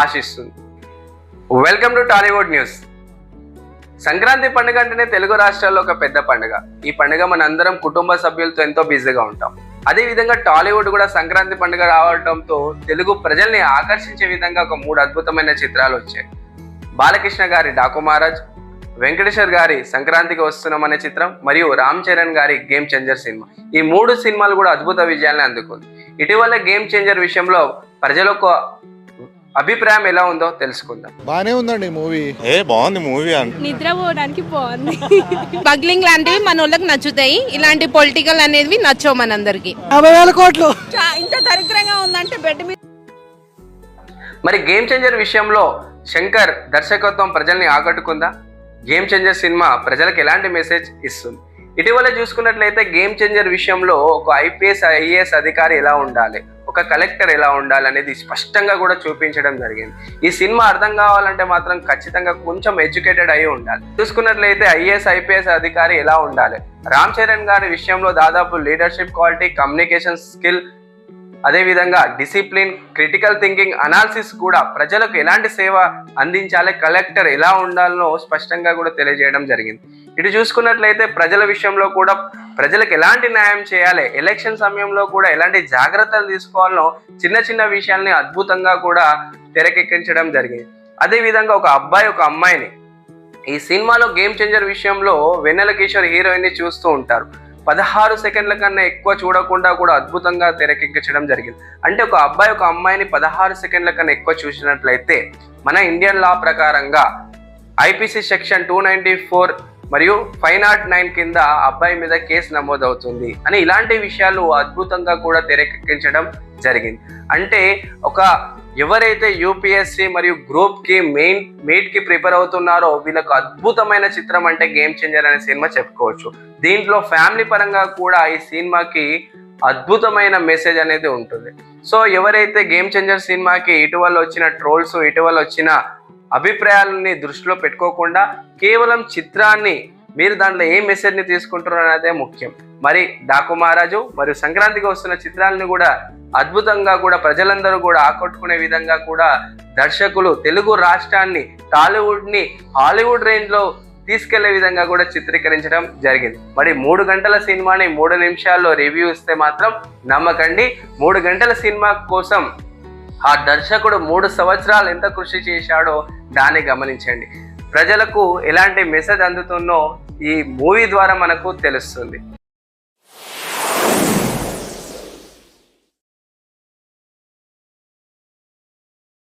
ఆశిస్తుంది. Welcome to Tollywood news Sankranti పండుగ అంటేనే తెలుగు రాష్ట్రాల్లో ఒక పెద్ద పండుగ. ఈ పండుగ మనందరం కుటుంబ సభ్యులతో ఎంతో బిజీగా ఉంటాం. అదే విధంగా టాలీవుడ్ కూడా సంక్రాంతి పండుగ రావడంతో తెలుగు ప్రజల్ని ఆకర్షించే విధంగా ఒక మూడు అద్భుతమైన చిత్రాలు వచ్చాయి. బాలకృష్ణ గారి డాకు మహారాజ్ వెంకటేశ్వర్ గారి సంక్రాంతికి వస్తున్నాం అనే చిత్రం మరియు రామ్ చరణ్ గారి గేమ్ చేంజర్ సినిమా. ఈ మూడు సినిమాలు కూడా అద్భుత విజయాన్ని అందుకుంది. ఇటీవల గేమ్ చేంజర్ విషయంలో ప్రజలకు అభిప్రాయం ఎలా ఉందో తెలుసుకుందాం. బానే ఉందండి మూవీ. ఏ బాగుంది మూవీ అంత నిద్రపోవడానికి బాగుంది. బగ్లింగ్ లాంటివి మన వాళ్ళకి నచ్చుతాయి. ఇలాంటి పొలిటికల్ అనేవి నచ్చవు మనందరికి. యాభై వేల కోట్లు. ఇంత దరిద్రంగా ఉందంటే బెడ్ మీద మరి గేమ్ చేంజర్ విషయంలో శంకర్ దర్శకత్వం ప్రజల్ని ఆకట్టుకుందా? గేమ్ చేంజర్ సినిమా ప్రజలకు ఎలాంటి మెసేజ్ ఇస్తుంది? ఇటీవల చూసుకున్నట్లయితే గేమ్ చేంజర్ విషయంలో ఒక ఐపీఎస్ ఐఏఎస్ అధికారి ఎలా ఉండాలి? ఒక కలెక్టర్ ఎలా ఉండాలి అనేది స్పష్టంగా కూడా చూపించడం జరిగింది. ఈ సినిమా అర్థం కావాలంటే మాత్రం ఖచ్చితంగా కొంచెం ఎడ్యుకేటెడ్ అయి ఉండాలి. చూసుకున్నట్లయితే ఐఏఎస్ ఐపీఎస్ అధికారి ఎలా ఉండాలి? రామ్ చరణ్ గారి విషయంలో దాదాపు లీడర్షిప్ క్వాలిటీ కమ్యూనికేషన్ స్కిల్ అదేవిధంగా డిసిప్లిన్ క్రిటికల్ థింకింగ్ అనాలిసిస్ కూడా ప్రజలకు ఎలాంటి సేవ అందించాలి కలెక్టర్ ఎలా ఉండాలనో స్పష్టంగా కూడా తెలియజేయడం జరిగింది. ఇటు చూసుకున్నట్లయితే ప్రజల విషయంలో కూడా ప్రజలకు ఎలాంటి న్యాయం చేయాలి ఎలక్షన్ సమయంలో కూడా ఎలాంటి జాగ్రత్తలు తీసుకోవాలనో చిన్న చిన్న విషయాల్ని అద్భుతంగా కూడా తెరకెక్కించడం జరిగింది. అదేవిధంగా ఒక అబ్బాయి ఒక అమ్మాయిని ఈ సినిమాలో గేమ్ చేంజర్ విషయంలో వెన్నెల కిషోర్ హీరోయిన్ని చూస్తూ ఉంటారు. పదహారు సెకండ్ల కన్నా ఎక్కువ చూడకుండా కూడా అద్భుతంగా తెరకెక్కించడం జరిగింది. అంటే ఒక అబ్బాయి ఒక అమ్మాయిని పదహారు సెకండ్ల కన్నా ఎక్కువ చూసినట్లయితే మన ఇండియన్ లా ప్రకారంగా IPC section two ninety four మరియు ఫైవ్ నాట్ నైన్ కింద ఆ అబ్బాయి మీద కేసు నమోదవుతుంది అని ఇలాంటి విషయాలు అద్భుతంగా కూడా తెరకెక్కించడం జరిగింది. అంటే ఒక ఎవరైతే యూపీఎస్సి మరియు గ్రూప్కి మెయిన్ మీట్కి ప్రిపేర్ అవుతున్నారో వీళ్ళకు అద్భుతమైన చిత్రం అంటే గేమ్ చేంజర్ అనే సినిమా చెప్పుకోవచ్చు. దీంట్లో ఫ్యామిలీ పరంగా కూడా ఈ సినిమాకి అద్భుతమైన మెసేజ్ అనేది ఉంటుంది. సో ఎవరైతే గేమ్ చేంజర్ సినిమాకి ఇటీవల వచ్చిన ట్రోల్స్ ఇటీవల వచ్చిన అభిప్రాయాలని దృష్టిలో పెట్టుకోకుండా కేవలం చిత్రాన్ని మీరు దాంట్లో ఏ మెసేజ్ని తీసుకుంటున్నారు అనేదే ముఖ్యం. మరి డాకు మహారాజు మరియు సంక్రాంతికి వస్తున్న చిత్రాలను కూడా అద్భుతంగా కూడా ప్రజలందరూ కూడా ఆకట్టుకునే విధంగా కూడా దర్శకులు తెలుగు రాష్ట్రాన్ని టాలీవుడ్ని హాలీవుడ్ రేంజ్లో తీసుకెళ్ళే విధంగా కూడా చిత్రీకరించడం జరిగింది. మరి మూడు గంటల సినిమాని మూడు నిమిషాల్లో రివ్యూ ఇస్తే మాత్రం నమ్మకండి. మూడు గంటల సినిమా కోసం ఆ దర్శకుడు మూడు సంవత్సరాలు ఎంత కృషి చేశాడో దాన్ని గమనించండి. ప్రజలకు ఎలాంటి మెసేజ్ అందుతుందో ఈ మూవీ ద్వారా మనకు తెలుస్తుంది.